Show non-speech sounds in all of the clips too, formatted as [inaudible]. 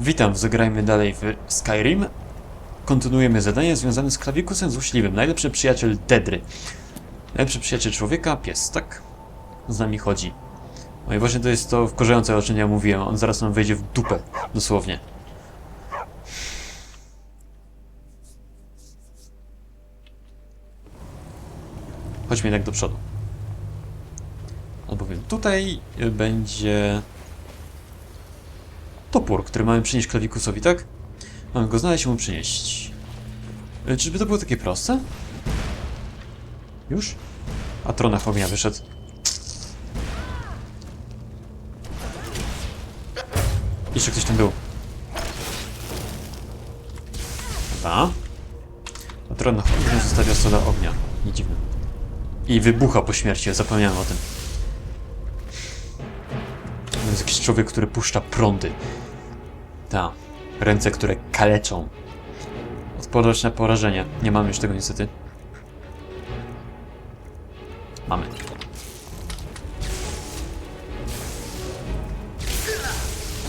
Witam, zagrajmy dalej w Skyrim. Kontynuujemy zadanie związane z klawikusem złośliwym. Najlepszy przyjaciel Dedry. Najlepszy przyjaciel człowieka, pies, tak? Z nami chodzi. No i właśnie to jest to wkurzające, o czym ja mówiłem. On zaraz nam wejdzie w dupę, dosłownie. Chodźmy jednak do przodu. Albowiem tutaj będzie topór, który mamy przynieść klawikusowi, tak? Mamy go znaleźć i mu przynieść. Y, Czyżby to było takie proste? Już? A tronach ognia wyszedł. Jeszcze ktoś tam był. Dobra. Na tronach ognia zostawia soda ognia. Nie dziwne. I wybucha po śmierci, zapomniałem o tym. To jest jakiś człowiek, który puszcza prądy. Ta. Ręce, które kaleczą. Odporność na porażenie. Nie mamy już tego niestety. Mamy.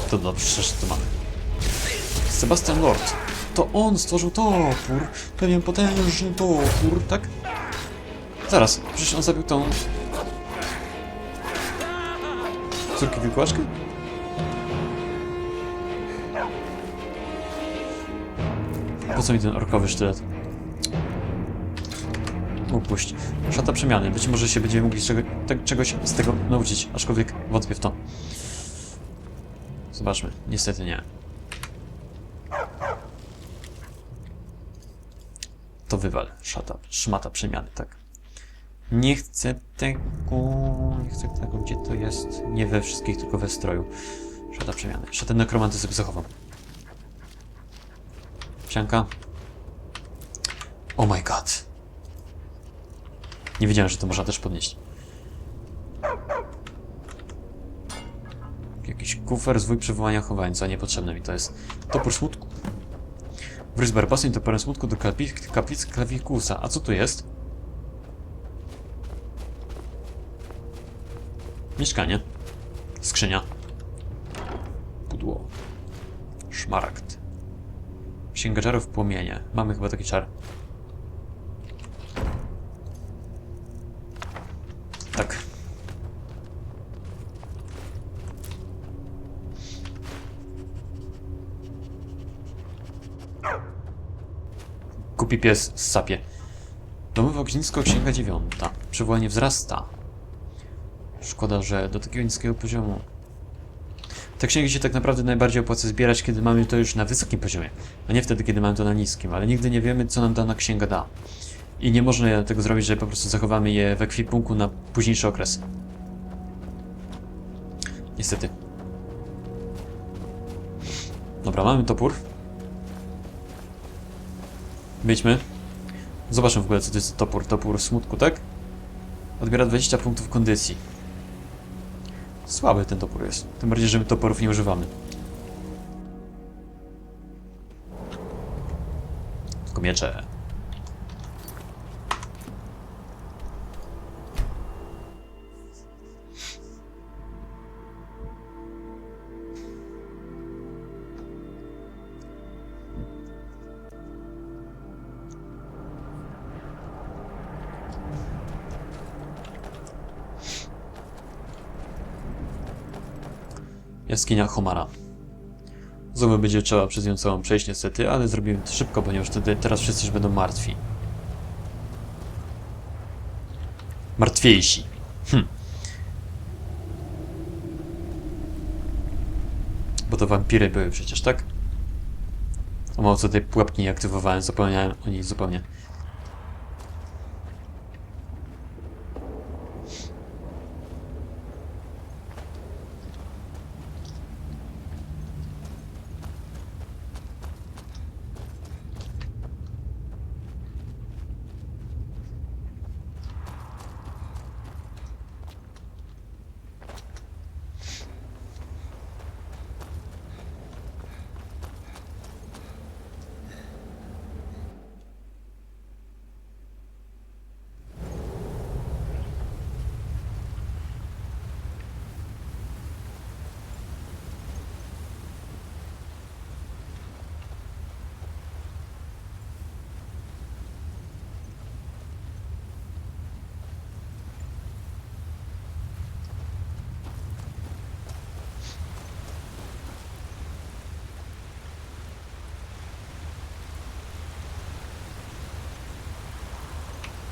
To dobrze, że to mamy. Sebastian Lord. To on stworzył topór. Pewien potężny topór, tak? Zaraz, przecież on zabił tą... Córkę wilkołaczkę? Po co mi ten orkowy sztylet? Upuść. Szata przemiany. Być może się będziemy mogli czego, te, czegoś z tego nauczyć, aczkolwiek wątpię w to. Zobaczmy. Niestety nie. To wywal. Szata. Szmata przemiany, tak. Nie chcę tego... Nie chcę tego. Gdzie to jest? Nie we wszystkich, tylko we stroju. Szata przemiany. Szatę nekromanty sobie zachowam. Wsianka. Oh my god. Nie wiedziałem, że to można też podnieść. Jakiś kufer, zwój przywołania chowańca. Niepotrzebne mi to jest. Topór smutku. Wryz barbasin toporem smutku do kaplic, kaplic klawikusa. A co tu jest? Mieszkanie. Skrzynia. Pudło. Szmaragd. Księga czarów płomienie. Mamy chyba taki czar. Tak. Kupi pies z sapie. Domowe ognisko, księga dziewiąta. Przywołanie wzrasta. Szkoda, że do takiego niskiego poziomu. Te księgi się tak naprawdę najbardziej opłaca zbierać, kiedy mamy to już na wysokim poziomie, a nie wtedy, kiedy mamy to na niskim, ale nigdy nie wiemy, co nam dana księga da. I nie można tego zrobić, że po prostu zachowamy je w ekwipunku na późniejszy okres. Niestety. Dobra, mamy topór. Wyjdźmy. Zobaczmy w ogóle, co to jest topór. Topór smutku, tak? Odbiera 20 punktów kondycji. Słaby ten topór jest. Tym bardziej, że my toporów nie używamy. Tylko miecze. Jaskinia Homara. Znowu będzie trzeba przez nią całą przejść niestety, ale zrobimy to szybko, ponieważ wtedy teraz wszyscy już będą martwi. Martwiejsi. Hm. Bo to wampiry były przecież, tak? O mało co tej pułapki nie aktywowałem, zapomniałem o nich zupełnie.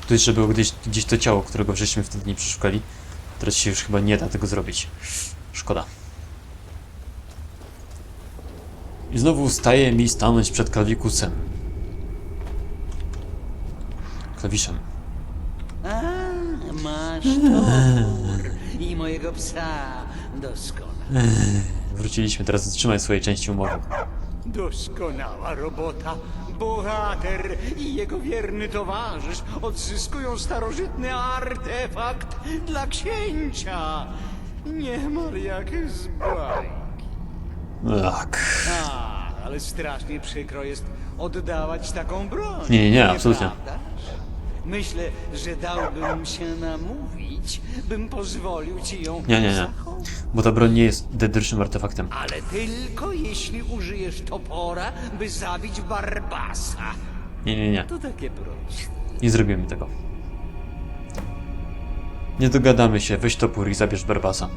Tu jeszcze było gdzieś, gdzieś to ciało, którego żeśmy wtedy nie przeszukali. Teraz się już chyba nie da tego zrobić. Szkoda. I znowu staje mi stanąć przed klawikusem. Klawiszem. A, masz topór i mojego psa. Doskonale. Wróciliśmy, teraz zatrzymaj swojej części umowy. Doskonała robota. Bohater i jego wierny towarzysz odzyskują starożytny artefakt dla księcia. Niemal jak z bajki. Tak. A, ale strasznie przykro jest oddawać taką broń. Nie, nie, nie, absolutnie. nieprawdaż? Myślę, że dałbym się namówić, bym pozwolił ci ją Nie, nie, nie. zachować. Bo ta broń nie jest dedrycznym artefaktem. Ale tylko jeśli użyjesz topora, by zabić Barbasa. Nie, nie, nie. To takie proste. Nie zrobimy tego. Nie dogadamy się, weź topór i zabierz Barbasa.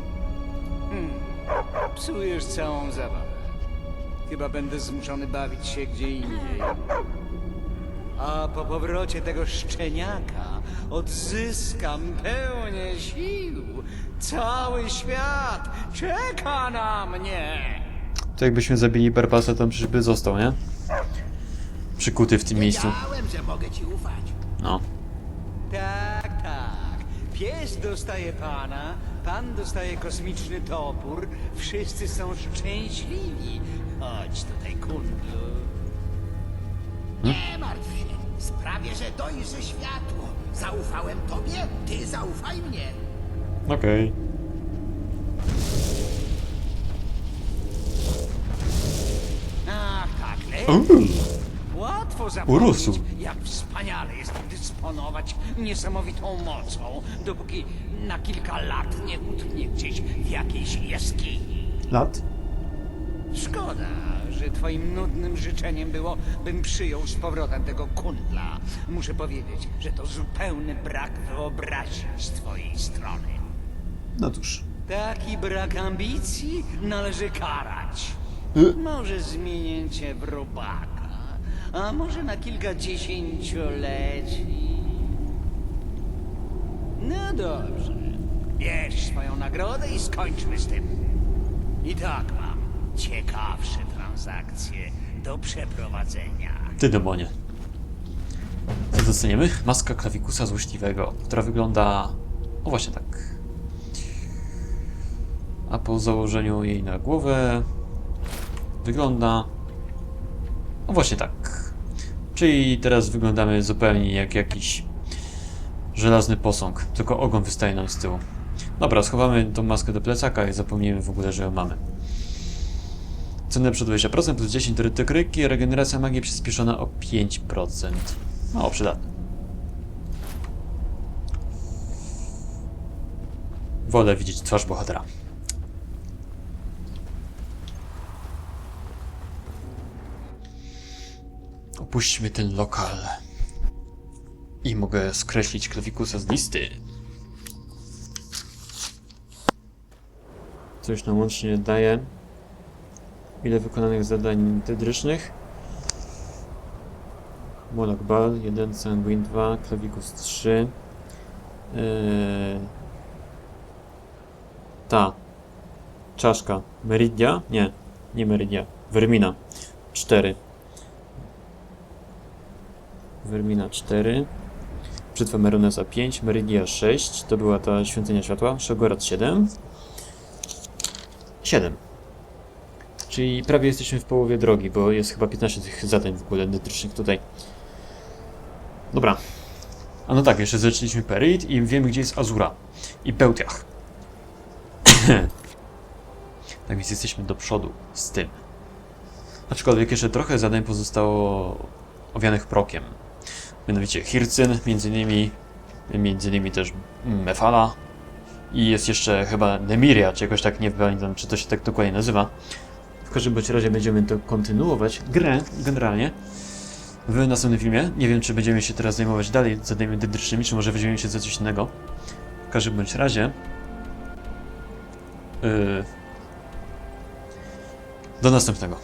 Psujesz całą zabawę. Chyba będę zmuszony bawić się gdzie indziej. A po powrocie tego szczeniaka odzyskam pełnię sił. Cały świat czeka na mnie. To jakbyśmy zabili Barbasa, to przecież by został, nie? Przykuty w tym miejscu. Wiedziałem, że mogę ci ufać. No. Tak, tak. Pies dostaje pana, pan dostaje kosmiczny topór. Wszyscy są szczęśliwi. Chodź tutaj, kundlu. Nie martw się. Sprawię, że dojrzy światło. Zaufałem tobie, ty zaufaj mnie. Okej. Ach, tak, Uuu. Łatwo Urósł. zapomnieć, jak wspaniale jest dysponować niesamowitą mocą, dopóki na kilka lat nie utknie gdzieś w jakiejś jaskini. Lat? Szkoda, że twoim nudnym życzeniem było, bym przyjął z powrotem tego kundla. Muszę powiedzieć, że to zupełny brak wyobraźni z twojej strony. No cóż. Taki brak ambicji należy karać. Y? Może zmienię cię w robaka, a może na kilka dziesięcioleci. No dobrze. Bierz swoją nagrodę i skończmy z tym. I tak ciekawsze transakcje do przeprowadzenia. Ty demonie. Co dostaniemy? Maska klawikusa złośliwego, która wygląda... O właśnie tak. A po założeniu jej na głowę... Wygląda... O właśnie tak. Czyli teraz wyglądamy zupełnie jak jakiś żelazny posąg, tylko ogon wystaje nam z tyłu. Dobra, schowamy tą maskę do plecaka i zapomnijmy w ogóle, że ją mamy. Cenę przed 20% plus 10 do rytykryki, regeneracja magii przyspieszona o 5%. Mało przydatne. Wolę widzieć twarz bohatera. Opuśćmy ten lokal. I mogę skreślić klawikusa z listy. Coś nam łącznie daje. Ile wykonanych zadań dedrycznych? Monarch Ball 1, Sanguin 2, Klawikus 3. Yy... Ta. Czaszka. Meridia? Nie, nie Meridia. Vermina 4. Vermina 4. Brzytwa Meronesa 5, Meridia 6. To była ta świątynia światła. Szogorat 7. 7. Czyli prawie jesteśmy w połowie drogi, bo jest chyba 15 tych zadań w ogóle dedrycznych tutaj. Dobra. A no tak, jeszcze zaczęliśmy Perit i wiemy gdzie jest Azura. I Bełtiach. [clears throat] tak więc jesteśmy do przodu z tym. Aczkolwiek jeszcze trochę zadań pozostało owianych prokiem. Mianowicie Hircyn, między innymi, między innymi też Mefala i jest jeszcze chyba Nemiria, czy jakoś tak, nie pamiętam czy to się tak dokładnie nazywa. W każdym bądź razie będziemy to kontynuować, grę generalnie, w następnym filmie. Nie wiem, czy będziemy się teraz zajmować dalej zadaniami dedrycznymi, czy może weźmiemy się za coś innego. W każdym bądź razie... Yy, do następnego.